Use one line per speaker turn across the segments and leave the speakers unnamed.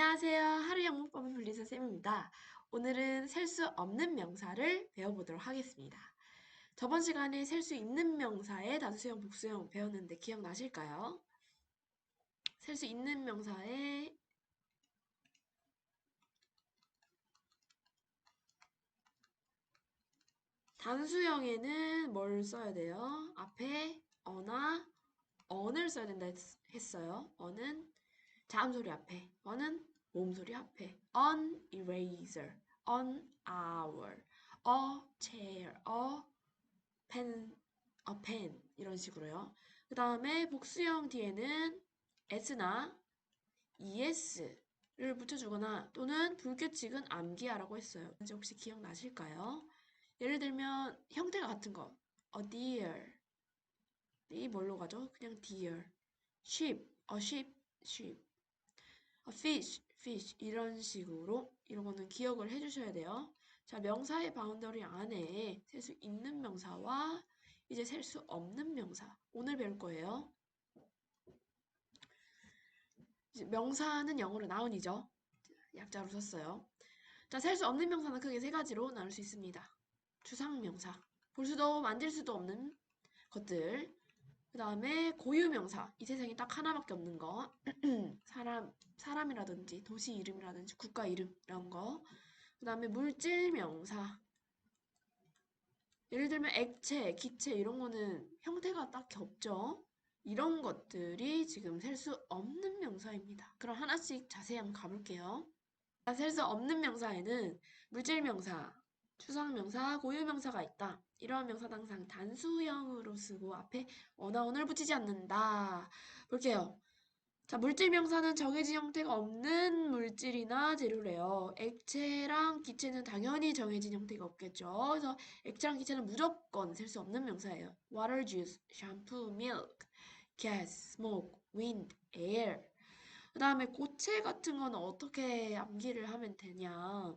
안녕하세요. 하루 영문법을 불리는 쌤입니다. 오늘은 셀 수 없는 명사를 배워보도록 하겠습니다. 저번 시간에 셀 수 있는 명사의 단수형, 복수형 배웠는데 기억나실까요? 셀 수 있는 명사의 단수형에는 뭘 써야 돼요? 앞에 어나 언을 써야 된다 했, 어요 어는 자음 소리 앞에, 어는 모음 소리 앞에. on eraser, on hour, a chair, a pen, a pen 이런 식으로요. 그 다음에 복수형 뒤에는 s나 es를 붙여주거나 또는 불규칙은 암기하라고 했어요. 혹시 기억나실까요? 예를 들면 형태가 같은 거 a deer 이 뭘로 가죠? 그냥 deer sheep, a sheep, sheep a fish, fish 이런 식으로 이런 거는 기억을 해주셔야 돼요. 자 명사의 바운더리 안에 셀 수 있는 명사와 이제 셀 수 없는 명사 오늘 배울 거예요. 명사는 영어로 나운이죠. 약자로 썼어요. 자, 셀 수 없는 명사는 크게 세 가지로 나눌 수 있습니다. 추상명사, 볼 수도 만질 수도 없는 것들. 그 다음에 고유명사, 이 세상에 딱 하나밖에 없는 거. 사람, 사람이라든지 도시 이름이라든지 국가 이름 이런 거. 그 다음에 물질명사. 예를 들면 액체, 기체 이런 거는 형태가 딱히 없죠. 이런 것들이 지금 셀 수 없는 명사입니다. 그럼 하나씩 자세히 한번 가볼게요. 셀 수 없는 명사에는 물질명사, 추상명사, 고유명사가 있다. 이러한 명사는 항상 단수형으로 쓰고 앞에 어나원을 붙이지 않는다. 볼게요. 자, 물질 명사는 정해진 형태가 없는 물질이나 재료래요. 액체랑 기체는 당연히 정해진 형태가 없겠죠. 그래서 액체랑 기체는 무조건 셀 수 없는 명사예요. water, juice, shampoo, milk, gas, smoke, wind, air. 그 다음에 고체 같은 거는 어떻게 암기를 하면 되냐.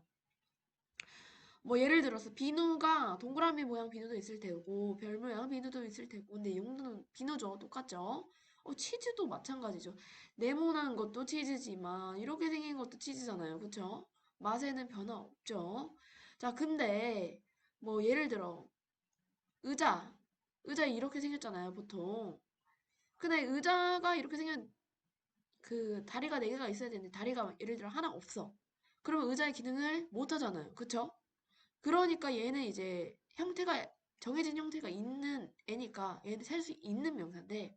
뭐 예를 들어서 비누가 동그라미 모양 비누도 있을 테고 별 모양 비누도 있을 테고 근데 용도는 비누죠. 똑같죠. 어, 치즈도 마찬가지죠. 네모난 것도 치즈지만 이렇게 생긴 것도 치즈잖아요. 그쵸? 맛에는 변화 없죠. 자, 근데 뭐 예를 들어 의자 의자 이렇게 생겼잖아요. 보통. 근데 의자가 이렇게 생긴 그 다리가 네 개가 있어야 되는데 다리가 예를 들어 하나 없어. 그러면 의자의 기능을 못 하잖아요. 그쵸? 그러니까 얘는 이제 형태가 정해진 형태가 있는 애니까 얘는 살수 있는 명사인데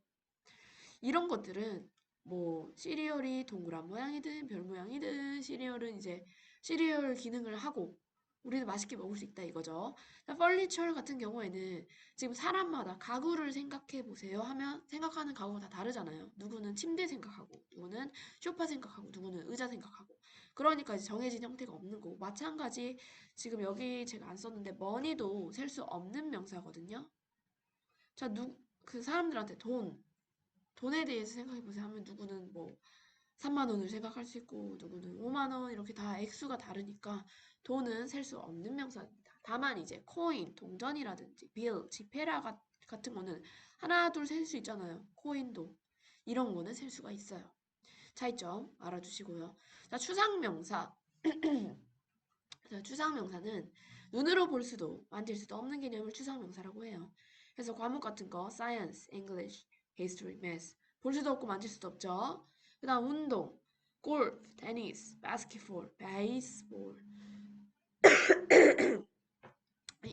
이런 것들은 뭐 시리얼이 동그란 모양이든 별 모양이든 시리얼은 이제 시리얼 기능을 하고 우리도 맛있게 먹을 수 있다 이거죠. 펄리처 같은 경우에는 지금 사람마다 가구를 생각해 보세요 하면 생각하는 가구가 다 다르잖아요. 누구는 침대 생각하고, 누구는 쇼파 생각하고, 누구는 의자 생각하고. 그러니까 정해진 형태가 없는 거고 마찬가지 지금 여기 제가 안 썼는데 머니도 셀 수 없는 명사거든요. 자, 누, 그 사람들한테 돈, 돈에 대해서 생각해 보세요 하면 누구는 뭐 3만 원을 생각할 수 있고 누구는 5만 원 이렇게 다 액수가 다르니까 돈은 셀 수 없는 명사입니다. 다만 이제 코인, 동전이라든지 빌, 지폐라 같은 거는 하나 둘 셀 수 있잖아요. 코인도 이런 거는 셀 수가 있어요. 차이점 알아주시고요. 자, 추상명사. 자, 추상명사는 눈으로 볼 수도 만질 수도 없는 개념을 추상명사라고 해요. 그래서 과목 같은 거 science, English, history, math 볼 수도 없고 만질 수도 없죠. 그 다음 운동, 골프, 테니스, 바스켓볼, 베이스볼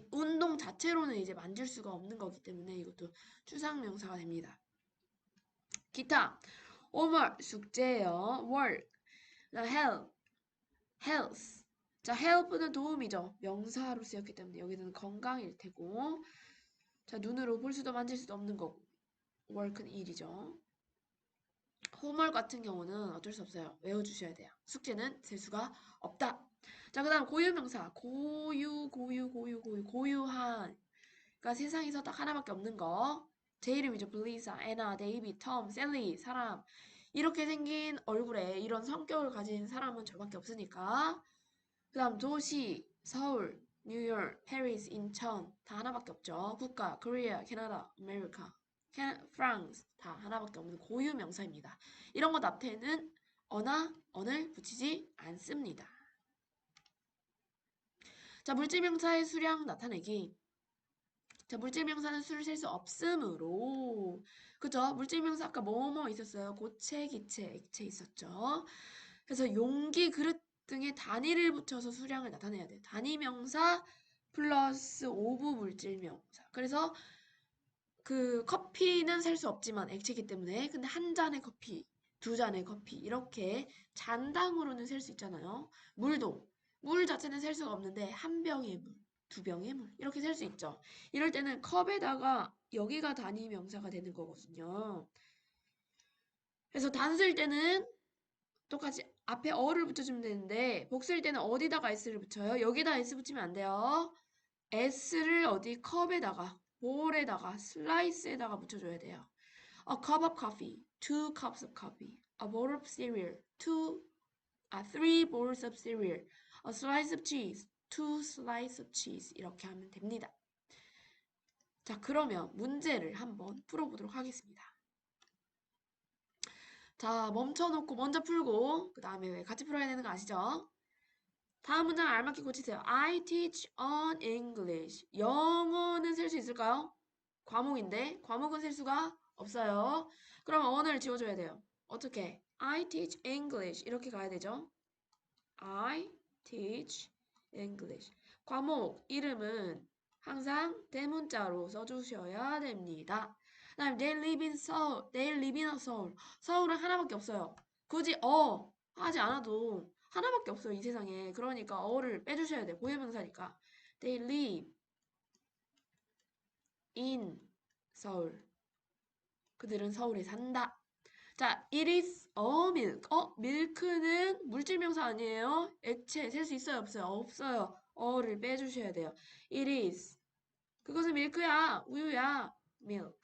운동 자체로는 이제 만질 수가 없는 거기 때문에 이것도 추상명사가 됩니다. 기타, homework, 숙제요, work, help, health. 자, help는 도움이죠. 명사로 쓰였기 때문에 여기는 건강일 테고 자, 눈으로 볼 수도 만질 수도 없는 거고 work는 일이죠. 홈월 같은 경우는 어쩔 수 없어요. 외워주셔야 돼요. 숙제는 셀 수가 없다. 자, 그 다음 고유명사. 고유, 고유, 고유, 고유, 고유한. 그러니까 세상에서 딱 하나밖에 없는 거. 제 이름이죠. 블리사, 에나, 데이비, 톰, 셀리, 사람. 이렇게 생긴 얼굴에 이런 성격을 가진 사람은 저밖에 없으니까. 그 다음 도시, 서울, 뉴욕, 페리스, 인천 다 하나밖에 없죠. 국가, 코리아, 캐나다, 아메리카. 프랑스 다 하나밖에 없는 고유 명사입니다. 이런 것 앞에는 어나 on을 붙이지 않습니다. 자, 물질명사의 수량 나타내기. 자, 물질명사는 수를 셀 수 없으므로 그죠? 물질명사 아까 뭐뭐 있었어요? 고체, 기체, 액체 있었죠? 그래서 용기, 그릇 등의 단위를 붙여서 수량을 나타내야 돼요. 단위명사 플러스 오브 물질명사. 그래서 그 커피는 셀 수 없지만 액체이기 때문에 근데 한 잔의 커피, 두 잔의 커피 이렇게 잔당으로는 셀 수 있잖아요. 물도 물 자체는 셀 수가 없는데 한 병의 물, 두 병의 물 이렇게 셀 수 있죠. 이럴 때는 컵에다가 여기가 단위 명사가 되는 거거든요. 그래서 단수일 때는 똑같이 앞에 어를 붙여주면 되는데 복수일 때는 어디다가 s를 붙여요? 여기다 s 붙이면 안 돼요. s를 어디 컵에다가 볼에다가 슬라이스에다가 붙여줘야 돼요. A cup of coffee, two cups of coffee, a bowl of cereal, two, 아, three bowls of cereal, a slice of cheese, two slices of cheese 이렇게 하면 됩니다. 자, 그러면 문제를 한번 풀어보도록 하겠습니다. 자, 멈춰놓고 먼저 풀고 그 다음에 같이 풀어야 되는 거 아시죠? 다음 문장 알맞게 고치세요. I teach on English. 영어는 셀수 있을까요? 과목인데 과목은 셀 수가 없어요. 그럼 on을 지워줘야 돼요. 어떻게? I teach English 이렇게 가야 되죠. I teach English. 과목 이름은 항상 대문자로 써주셔야 됩니다. 그다음 they live in Seoul. They live in Seoul. 서울은 하나밖에 없어요. 굳이 어 하지 않아도 하나밖에 없어요 이 세상에. 그러니까 어를 빼주셔야 돼요. 고유명사니까. They live in Seoul. 그들은 서울에 산다. 자, it is a milk. 어, 밀크는 물질명사 아니에요? 액체 셀 수 있어요, 없어요? 없어요. 어를 빼주셔야 돼요. It is. 그것은 밀크야, 우유야, milk.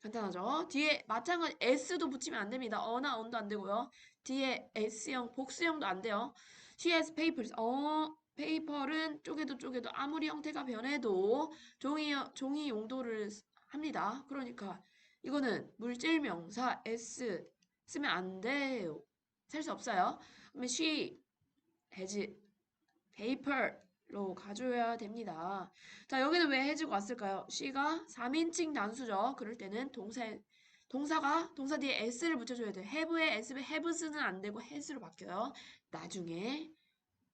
간단하죠? 뒤에 마찬가지 s도 붙이면 안 됩니다. 어나 on도 안 되고요. 뒤에 s형, 복수형도 안 돼요. She has papers. 어, 페이퍼는 쪼개도 쪼개도 아무리 형태가 변해도 종이 종이 용도를 합니다. 그러니까 이거는 물질 명사 s 쓰면 안 돼요. 셀 수 없어요. 그러면 she has paper로 가져야 됩니다. 자, 여기는 왜 해주고 왔을까요? she가 3인칭 단수죠. 그럴 때는 동사 동사가 동사 뒤에 s를 붙여줘야 돼요. have에 s, haves는 안 되고 has로 바뀌어요. 나중에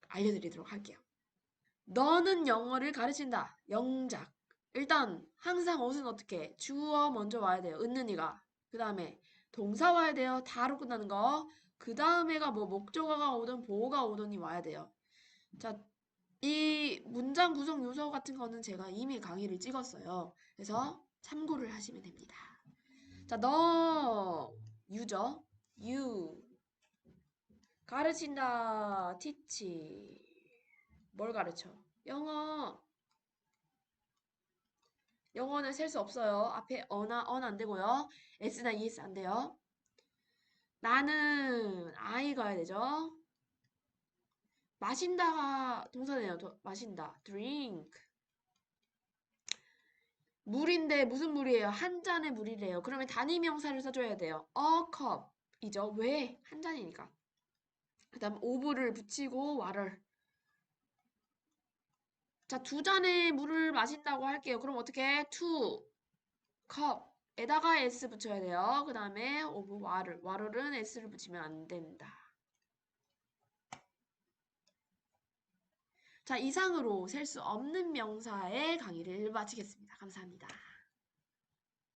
알려드리도록 할게요. 너는 영어를 가르친다. 영작. 일단 항상 옷은 어떻게 주어 먼저 와야 돼요. 은는이가. 그 다음에 동사 와야 돼요. 다로 끝나는 거. 그 다음에가 뭐 목적어가 오든 보어가 오든이 와야 돼요. 자, 이 문장 구성 요소 같은 거는 제가 이미 강의를 찍었어요. 그래서 참고를 하시면 됩니다. 자, 너 유죠? 유 가르친다. 티치 뭘 가르쳐? 영어 영어는 셀 수 없어요. 앞에 어나 언 안 되고요. s나 es 안 돼요. 나는 I 가야 되죠. 마신다가 동사네요. 도, 마신다. drink. 물인데 무슨 물이에요? 한 잔의 물이래요. 그러면 단위 명사를 써줘야 돼요. a cup이죠. 왜? 한 잔이니까. 그 다음 오브를 붙이고 와를. 자, 두 잔의 물을 마신다고 할게요. 그럼 어떻게? two cup에다가 s 붙여야 돼요. 그 다음에 오브 와를. 와를은 s를 붙이면 안 된다. 자, 이상으로 셀 수 없는 명사의 강의를 마치겠습니다. 감사합니다.